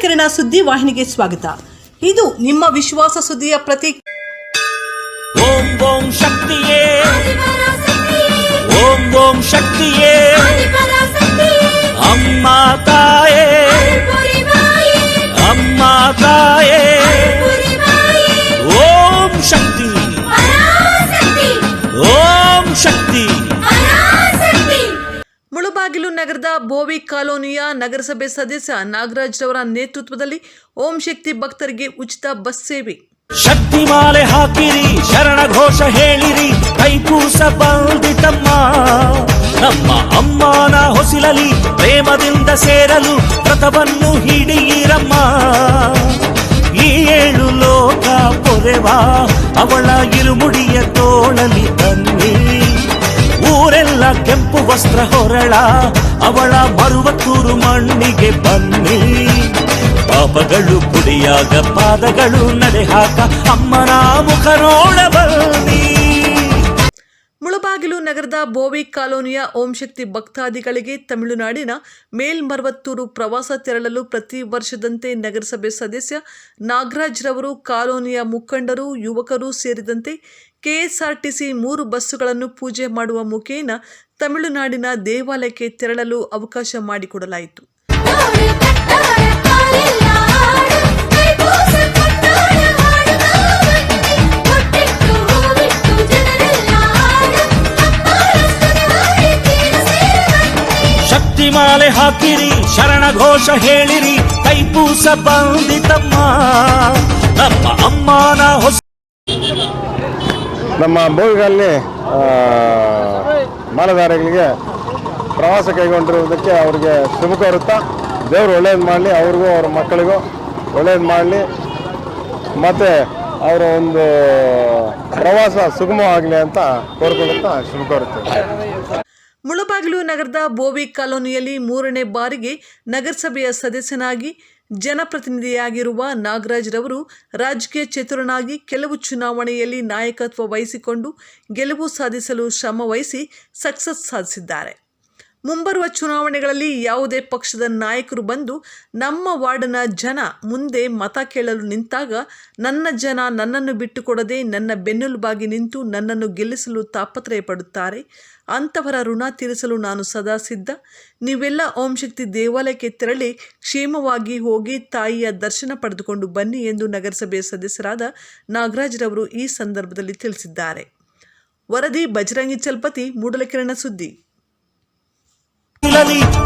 ಕಿರಣ ಸುದ್ದಿ ವಾಹಿನಿಗೆ ಸ್ವಾಗತ. ಇದು ನಿಮ್ಮ ವಿಶ್ವಾಸ ಸುದ್ದಿಯ ಪ್ರತಿ ಓಂ ಓಂ ಶಕ್ತಿಯೇ. ಓಂ ಓಂ ಶಕ್ತಿಯೇ. ಅಮ್ಮ ತಾಯೇ. ಅಮ್ಮ ತಾಯೇ. ನಗರದ ಬೋವಿ ಕಾಲೋನಿಯ ನಗರಸಭೆ ಸದಸ್ಯ ನಾಗರಾಜ್ ರವರ ನೇತೃತ್ವದಲ್ಲಿ ಓಂ ಶಕ್ತಿ ಭಕ್ತರಿಗೆ ಉಚಿತ ಬಸ್ ಸೇವೆ. ಶಕ್ತಿ ಮಾಲೆ ಹಾಕಿರಿ, ಶರಣ ಘೋಷ ಹೇಳಿರಿ ಕೈಪೂಸ ಬಂದಿತಮ್ಮ ನಮ್ಮ ಅಮ್ಮನ ಹೊಸಿಲಲಿ, ಪ್ರೇಮದಿಂದ ಸೇರಲು ವ್ರತವನ್ನು ಹಿಡಿಯಿರಮ್ಮ. ಈ ಏಳು ಲೋಕ ಪೊರೆವಾ, ಅವಳ ಇರುಮುಡಿಯ ತೋಳಲಿ ಬನ್ನಿ ಊರೆಲ್ಲ ಕೆಂಪು ವಸ್ತ್ರ ಹೊರಳ, ಅವಳ ಮರುವತ್ತೂರು ಮಣ್ಣಿಗೆ ಬನ್ನಿ. ಪಾಪಗಳು ಕುಡಿಯಾಗ, ಪಾದಗಳು ನಡೆ ಹಾಕ ಅಮ್ಮನ ಮುಖ ನೋಡ ಮುಳುಬಾಗಿಲು ನಗರದ ಬೋವಿ ಕಾಲೋನಿಯ ಓಂ ಶಕ್ತಿ ಭಕ್ತಾದಿಗಳಿಗೆ ತಮಿಳುನಾಡಿನ ಮೇಲ್ಮರ್ವತ್ತೂರು ಪ್ರವಾಸ ತೆರಳಲು ಪ್ರತಿ ವರ್ಷದಂತೆ ನಗರಸಭೆ ಸದಸ್ಯ ನಾಗರಾಜ್ ರವರು ಕಾಲೋನಿಯ ಮುಖಂಡರು, ಯುವಕರು ಸೇರಿದಂತೆ ಕೆಎಸ್ಆರ್ಟಿಸಿ ಮೂರು ಬಸ್ಸುಗಳನ್ನು ಪೂಜೆ ಮಾಡುವ ಮುಖೇನ ತಮಿಳುನಾಡಿನ ದೇವಾಲಯಕ್ಕೆ ತೆರಳಲು ಅವಕಾಶ ಮಾಡಿಕೊಡಲಾಯಿತು. ಶಕ್ತಿ ಮಾಲೆ ಹಾಕಿರಿ, ಶರಣ ಘೋಷ ಹೇಳಿರಿ, ಕೈಪೂಸ ಬಂದಿತಮ್ಮ. ನಮ್ಮ ಅಮ್ಮನ ಹೊಸ ನಮ್ಮ ಬೋಗಿಗಳಲ್ಲಿ ಮಾಲಧಾರಿಗಳಿಗೆ ಪ್ರವಾಸ ಕೈಗೊಂಡಿರುವುದಕ್ಕೆ ಅವರಿಗೆ ಶುಭ ಕೋರುತ್ತಾ, ದೇವರು ಒಳ್ಳೇದು ಮಾಡಲಿ, ಅವ್ರಿಗೂ ಅವ್ರ ಮಕ್ಕಳಿಗೂ ಒಳ್ಳೇದು ಮಾಡಲಿ. ಮತ್ತು ಅವರ ಒಂದು ಪ್ರವಾಸ ಸುಗಮವಾಗಲಿ ಅಂತ ಕೋರ್ಕೊಳ್ಳುತ್ತಾ ಶುಭ ಕೋರುತ್ತೇವೆ. ಮುಳಬಾಗಿಲು ನಗರದ ಬೋವಿ ಕಾಲೋನಿಯಲ್ಲಿ ಮೂರನೇ ಬಾರಿಗೆ ನಗರಸಭೆಯ ಸದಸ್ಯನಾಗಿ ಜನಪ್ರತಿನಿಧಿಯಾಗಿರುವ ನಾಗರಾಜ್ ರವರು ರಾಜಕೀಯ ಚತುರನಾಗಿ ಕೆಲವು ಚುನಾವಣೆಯಲ್ಲಿ ನಾಯಕತ್ವ ವಹಿಸಿಕೊಂಡು ಗೆಲುವು ಸಾಧಿಸಲು ಶ್ರಮ ವಹಿಸಿ ಸಕ್ಸಸ್ ಸಾಧಿಸಿದ್ದಾರೆ. ಮುಂಬರುವ ಚುನಾವಣೆಗಳಲ್ಲಿ ಯಾವುದೇ ಪಕ್ಷದ ನಾಯಕರು ಬಂದು ನಮ್ಮ ವಾರ್ಡನ ಜನ ಮುಂದೆ ಮತ ಕೇಳಲು ನಿಂತಾಗ ನನ್ನ ಜನ ನನ್ನನ್ನು ಬಿಟ್ಟುಕೊಡದೆ ನನ್ನ ಬೆನ್ನೆಲುಬಾಗಿ ನಿಂತು ನನ್ನನ್ನು ಗೆಲ್ಲಿಸಲು ತಾಪತ್ರಯ ಪಡುತ್ತಾರೆ ಅಂಥವರ ಋಣ ತೀರಿಸಲು ನಾನು ಸದಾ ಸಿದ್ಧ. ನೀವೆಲ್ಲ ಓಂ ಶಕ್ತಿ ದೇವಾಲಯಕ್ಕೆ ತೆರಳಿ ಕ್ಷೇಮವಾಗಿ ಹೋಗಿ ತಾಯಿಯ ದರ್ಶನ ಪಡೆದುಕೊಂಡು ಬನ್ನಿ ಎಂದು ನಗರಸಭೆಯ ಸದಸ್ಯರಾದ ನಾಗರಾಜ್ರವರು ಈ ಸಂದರ್ಭದಲ್ಲಿ ತಿಳಿಸಿದ್ದಾರೆ. ವರದಿ ಬಜರಂಗಿ ಚಲ್ಪತಿ ಮೂಡಲಕಿರಣ ಸುದ್ದಿ.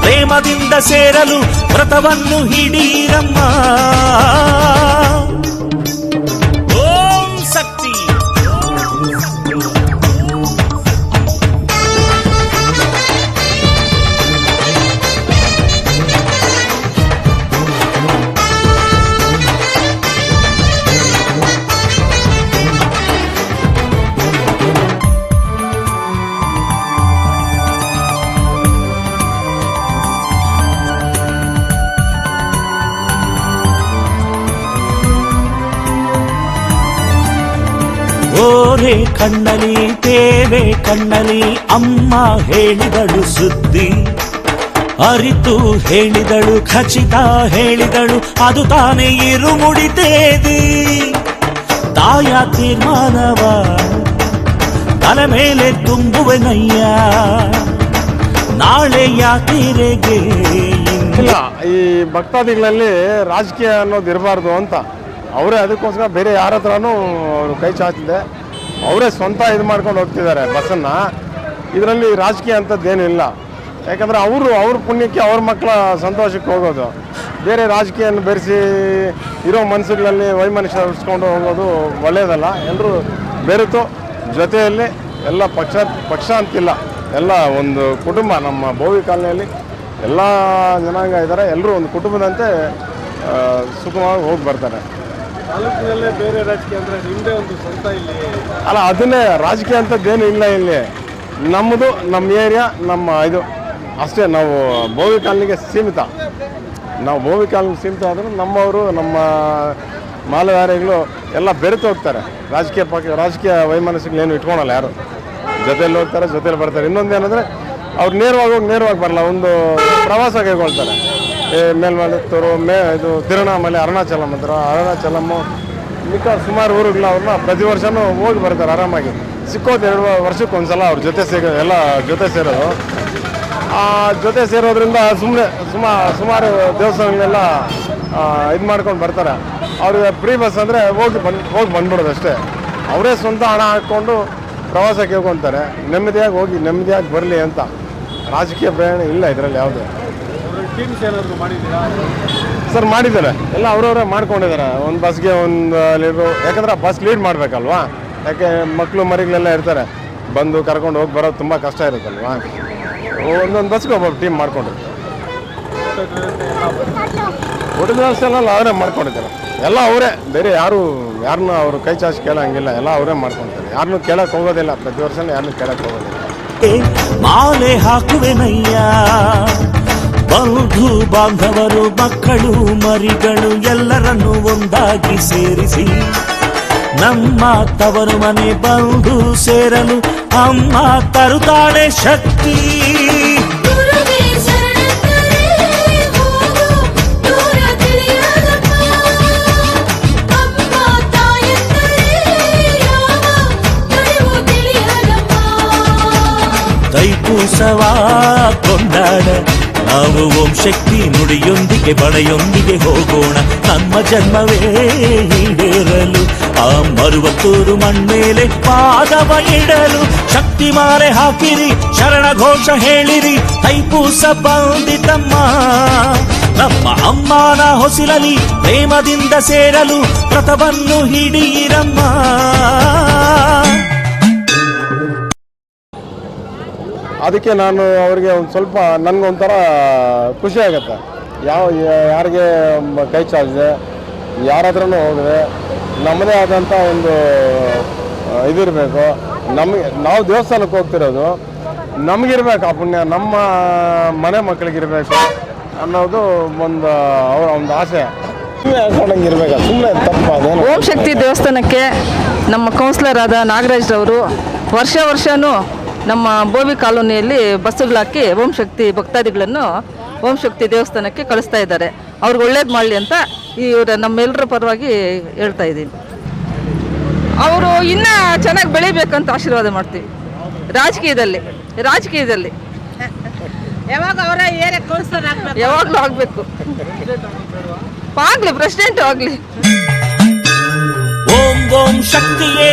ಪ್ರೇಮದಿಂದ ಸೇರಲು ವ್ರತವನ್ನು ಹಿಡೀರಮ್ಮ ಓರೆ ಕಣ್ಣಲಿ ತೇವೆ ಕಣ್ಣಲಿ ಅಮ್ಮ ಹೇಳಿದಳು ಸುದ್ದಿ. ಅರಿತು ಹೇಳಿದಳು ಖಚಿತ ಹೇಳಿದಳು ಅದು ತಾನೇ ಇರು ಮುಡಿತೇದಿ ತಾಯ ತೀರ್ಮಾನವ ತಲೆ ಮೇಲೆ ತುಂಬುವೆನಯ್ಯ ನಾಳೆ ತೀರೆಗೆ ಇಲ್ಲ ಈ ಭಕ್ತಾದಿಗಳಲ್ಲಿ ರಾಜಕೀಯ ಅನ್ನೋದು ಇರಬಾರ್ದು ಅಂತ. ಅವರೇ ಅದಕ್ಕೋಸ್ಕರ ಬೇರೆ ಯಾರ ಹತ್ರನೂ ಅವರು ಕೈ ಚಾಚಿದೆ. ಅವರೇ ಸ್ವಂತ ಇದು ಮಾಡ್ಕೊಂಡು ಹೋಗ್ತಿದ್ದಾರೆ ಬಸ್ಸನ್ನು. ಇದರಲ್ಲಿ ರಾಜಕೀಯ ಅಂಥದ್ದು ಏನಿಲ್ಲ ಯಾಕಂದರೆ ಅವರು ಅವ್ರ ಪುಣ್ಯಕ್ಕೆ ಅವ್ರ ಮಕ್ಕಳ ಸಂತೋಷಕ್ಕೆ ಹೋಗೋದು. ಬೇರೆ ರಾಜಕೀಯನ ಬೆರೆಸಿ ಇರೋ ಮನಸ್ಸುಗಳಲ್ಲಿ ವೈಮನುಷ್ಯ ಉಳಿಸ್ಕೊಂಡು ಹೋಗೋದು ಒಳ್ಳೆಯದಲ್ಲ ಎಲ್ಲರೂ ಬೆರೆತು ಜೊತೆಯಲ್ಲಿ ಎಲ್ಲ ಪಕ್ಷ ಪಕ್ಷ ಅಂತಿಲ್ಲ. ಎಲ್ಲ ಒಂದು ಕುಟುಂಬ, ನಮ್ಮ ಭೋವಿ ಕಾಲನಿಯಲ್ಲಿ ಎಲ್ಲ ಜನಾಂಗ ಇದ್ದಾರೆ. ಎಲ್ಲರೂ ಒಂದು ಕುಟುಂಬದಂತೆ ಸುಖವಾಗಿ ಹೋಗಿ ಬರ್ತಾರೆ. ತಾಲೂಕಿನಲ್ಲೇ ಬೇರೆ ರಾಜಕೀಯ ಅಂದರೆ ಒಂದು ಅಲ್ಲ, ಅದನ್ನೇ ರಾಜಕೀಯ ಅಂಥದ್ದೇನು ಇಲ್ಲ ಇಲ್ಲಿ. ನಮ್ಮದು, ನಮ್ಮ ಏರಿಯಾ, ನಮ್ಮ ಇದು. ಅಷ್ಟೇ, ನಾವು ಬೋವಿ ಕಾಲನಿಗೆ ಸೀಮಿತ. ನಾವು ಬೋವಿ ಕಾಲನಿಗೆ ಸೀಮಿತ ಆದರೂ ನಮ್ಮವರು, ನಮ್ಮ ಮಾಲಧಾರಿಗಳು ಎಲ್ಲ ಬೆರೆತು ಹೋಗ್ತಾರೆ. ರಾಜಕೀಯ ಪಕ್ಷ, ರಾಜಕೀಯ ಏನು ಇಟ್ಕೊಳಲ್ಲ ಯಾರು. ಜೊತೆಯಲ್ಲಿ ಹೋಗ್ತಾರೆ, ಜೊತೆಯಲ್ಲಿ ಬರ್ತಾರೆ. ಇನ್ನೊಂದು ಏನಂದರೆ ಅವ್ರು ನೇರವಾಗಿ ಹೋಗಿ ನೇರವಾಗಿ ಬರಲ್ಲ. ಒಂದು ಪ್ರವಾಸ ಕೈಗೊಳ್ತಾರೆ. ಮೇಲ್ಮಲತ್ತೂರು ಮೇ ಇದು ತಿರುವಣ್ಣಾಮಲೆ ಅರುಣಾಚಲಂ ಹತ್ರ ಅರುಣಾಚಲಮ್ಮು ಮಿಕ್ಕ ಸುಮಾರು ಊರುಗಳು ಅವ್ರನ್ನ ಪ್ರತಿ ವರ್ಷವೂ ಹೋಗಿ ಬರ್ತಾರೆ ಆರಾಮಾಗಿ. ಸಿಕ್ಕೋದು ಎರಡು ವರ್ಷಕ್ಕೆ ಒಂದ್ಸಲ ಅವ್ರ ಜೊತೆ ಸೇರೋ ಎಲ್ಲ ಜೊತೆ ಸೇರೋದು. ಆ ಜೊತೆ ಸೇರೋದ್ರಿಂದ ಸುಮ್ಮನೆ ಸುಮಾ ಸುಮಾರು ದೇವಸ್ಥಾನಗಳನ್ನೆಲ್ಲ ಇದು ಮಾಡ್ಕೊಂಡು ಬರ್ತಾರೆ. ಅವ್ರಿಗೆ ಫ್ರೀ ಬಸ್ ಅಂದರೆ ಹೋಗಿ ಬಂದು ಹೋಗಿ ಬಂದ್ಬಿಡೋದು ಅಷ್ಟೇ. ಅವರೇ ಸ್ವಂತ ಹಣ ಹಾಕ್ಕೊಂಡು ಪ್ರವಾಸ ಕೇಳ್ಕೊತಾರೆ ನೆಮ್ಮದಿಯಾಗಿ ಹೋಗಿ, ನೆಮ್ಮದಿಯಾಗಿ ಬರಲಿ ಅಂತ. ರಾಜಕೀಯ ಪ್ರಯಾಣ ಇಲ್ಲ ಇದರಲ್ಲಿ ಯಾವುದು. ಟೀಮ್ಸ್ ಏನಾದರೂ ಮಾಡಿದ್ದೀರಾ? ಸರ್ ಮಾಡಿದ್ದಾರೆ ಎಲ್ಲ ಅವರವರೇ ಮಾಡ್ಕೊಂಡಿದ್ದಾರೆ. ಒಂದು ಬಸ್ಗೆ ಒಂದು ಲೀಡ್ರು ಯಾಕಂದ್ರೆ ಬಸ್ ಲೀಡ್ ಮಾಡಬೇಕಲ್ವಾ? ಯಾಕೆ ಮಕ್ಕಳು ಮರಿಗಳೆಲ್ಲ ಇರ್ತಾರೆ. ಬಂದು ಕರ್ಕೊಂಡು ಹೋಗಿ ಬರೋದು ತುಂಬ ಕಷ್ಟ ಇರುತ್ತಲ್ವಾ? ಒಂದೊಂದು ಬಸ್ಗೆ ಒಬ್ಬೊಬ್ಬ ಟೀಮ್ ಮಾಡ್ಕೊಂಡ್ರು ಊಟದ ವ್ಯವಸ್ಥೆ ಎಲ್ಲ ಅವರೇ ಮಾಡ್ಕೊಂಡಿದ್ದಾರೆ. ಎಲ್ಲ ಅವರೇ. ಬೇರೆ ಯಾರು ಯಾರನ್ನೂ ಅವರು ಕೈ ಚಾಚಿ ಕೇಳೋಂಗಿಲ್ಲ. ಎಲ್ಲ ಅವರೇ ಮಾಡ್ಕೊಂತಾರೆ ಯಾರನ್ನೂ ಕೇಳಕ್ಕೆ ಹೋಗೋದಿಲ್ಲ. ಪ್ರತಿ ವರ್ಷನೂ ಯಾರನ್ನೂ ಕೇಳಕ್ಕೆ ಹೋಗೋದಿಲ್ಲ. ಮಾಲೆ ಹಾಕುವೆನಯ್ಯ. ಬಂಧು ಬಾಂಧವರು ಮಕ್ಕಳು ಮರಿಗಳು ಎಲ್ಲರನ್ನು ಒಂದಾಗಿ ಸೇರಿಸಿ. ನಮ್ಮ ತವರು ಮನೆ ಬಂದು ಸೇರಲು ಅಮ್ಮ ತರುತ್ತಾಳೆ ಶಕ್ತಿ. ಗುರುವೇ ಶರಣಂದರೆ ಹೋಗು ದೂರ ತಿಳಿಯದಪ್ಪ ಅಮ್ಮ ತಾಯಂದರೆ ಯಾವ ನುಡಿವು ತಿಳಿಯದಪ್ಪ ತೈಪೂಸವ ಕೊಂಡಾಡ ನಾವು ಓಂ ಶಕ್ತಿ ನುಡಿಯೊಂದಿಗೆ ಬಳೆಯೊಂದಿಗೆ ಹೋಗೋಣ ನಮ್ಮ ಜನ್ಮವೇ ಈಡೇರಲು ಆ ಮರುವತ್ತೂರು ಮಣ್ಣೇಲೆ ಪಾದವ ಇಡಲು ಶಕ್ತಿ ಮಾಲೆ ಹಾಕಿರಿ ಶರಣ ಘೋಷ ಹೇಳಿರಿ ತೈಪೂಸ ಬಂದಿತಮ್ಮ ನಮ್ಮ ಅಮ್ಮನ ಹೊಸಿಲಲಿ ಪ್ರೇಮದಿಂದ ಸೇರಲು ವ್ರತವನ್ನು ಹಿಡಿಯಿರಮ್ಮ ಅದಕ್ಕೆ ನಾನು ಅವ್ರಿಗೆ ಒಂದು ಸ್ವಲ್ಪ ನನಗೊಂಥರ ಖುಷಿ ಆಗುತ್ತೆ. ಯಾವ ಯಾರಿಗೆ ಕೈ ಚಾಚಿದೆ ಯಾರಾದ್ರೂ ಹತ್ರನೂ ಹೋಗಿದೆ ನಮ್ಮದೇ ಆದಂಥ ಒಂದು ಇದಿರಬೇಕು. ನಮಗೆ ನಾವು ದೇವಸ್ಥಾನಕ್ಕೆ ಹೋಗ್ತಿರೋದು ನಮಗಿರ್ಬೇಕು ಆ ಪುಣ್ಯ ನಮ್ಮ ಮನೆ ಮಕ್ಕಳಿಗಿರಬೇಕು ಅನ್ನೋದು ಒಂದು ಅವರ ಒಂದು ಆಸೆ. ಸುಮ್ಮನೆ ಇರ್ಬೇಕು ಸುಮ್ಮನೆ ತಪ್ಪ ಅದೇನು. ಓಂ ಶಕ್ತಿ ದೇವಸ್ಥಾನಕ್ಕೆ ನಮ್ಮ ಕೌನ್ಸಿಲರ್ ಆದ ನಾಗರಾಜ್ರವರು ವರ್ಷ ವರ್ಷವೂ ನಮ್ಮ ಬೋವಿ ಕಾಲೋನಿಯಲ್ಲಿ ಬಸ್ಸುಗಳಾಕಿ ಓಂ ಶಕ್ತಿ ಭಕ್ತಾದಿಗಳನ್ನು ಓಂ ಶಕ್ತಿ ದೇವಸ್ಥಾನಕ್ಕೆ ಕಳಿಸ್ತಾ ಇದ್ದಾರೆ. ಅವ್ರಿಗೆ ಒಳ್ಳೇದು ಮಾಡಲಿ ಅಂತ ಇವರ ನಮ್ಮೆಲ್ಲರ ಪರವಾಗಿ ಹೇಳ್ತಾ ಇದ್ದೀನಿ. ಅವರು ಇನ್ನೂ ಚೆನ್ನಾಗಿ ಬೆಳಿಬೇಕಂತ ಆಶೀರ್ವಾದ ಮಾಡ್ತೀವಿ. ರಾಜಕೀಯದಲ್ಲಿ ರಾಜಕೀಯದಲ್ಲಿ. ಯಾವಾಗ ಅವರ ಏರಿಯಾ ಕೌನ್ಸಿಲರ್ ಆಗ್ಬೇಕು? ಯಾವಾಗಲೂ ಆಗಬೇಕು. ಆಗಲಿ ಪ್ರೆಸಿಡೆಂಟ್ ಆಗಲಿ. ಓಂ ಓಂ ಶಕ್ತಿಯೇ.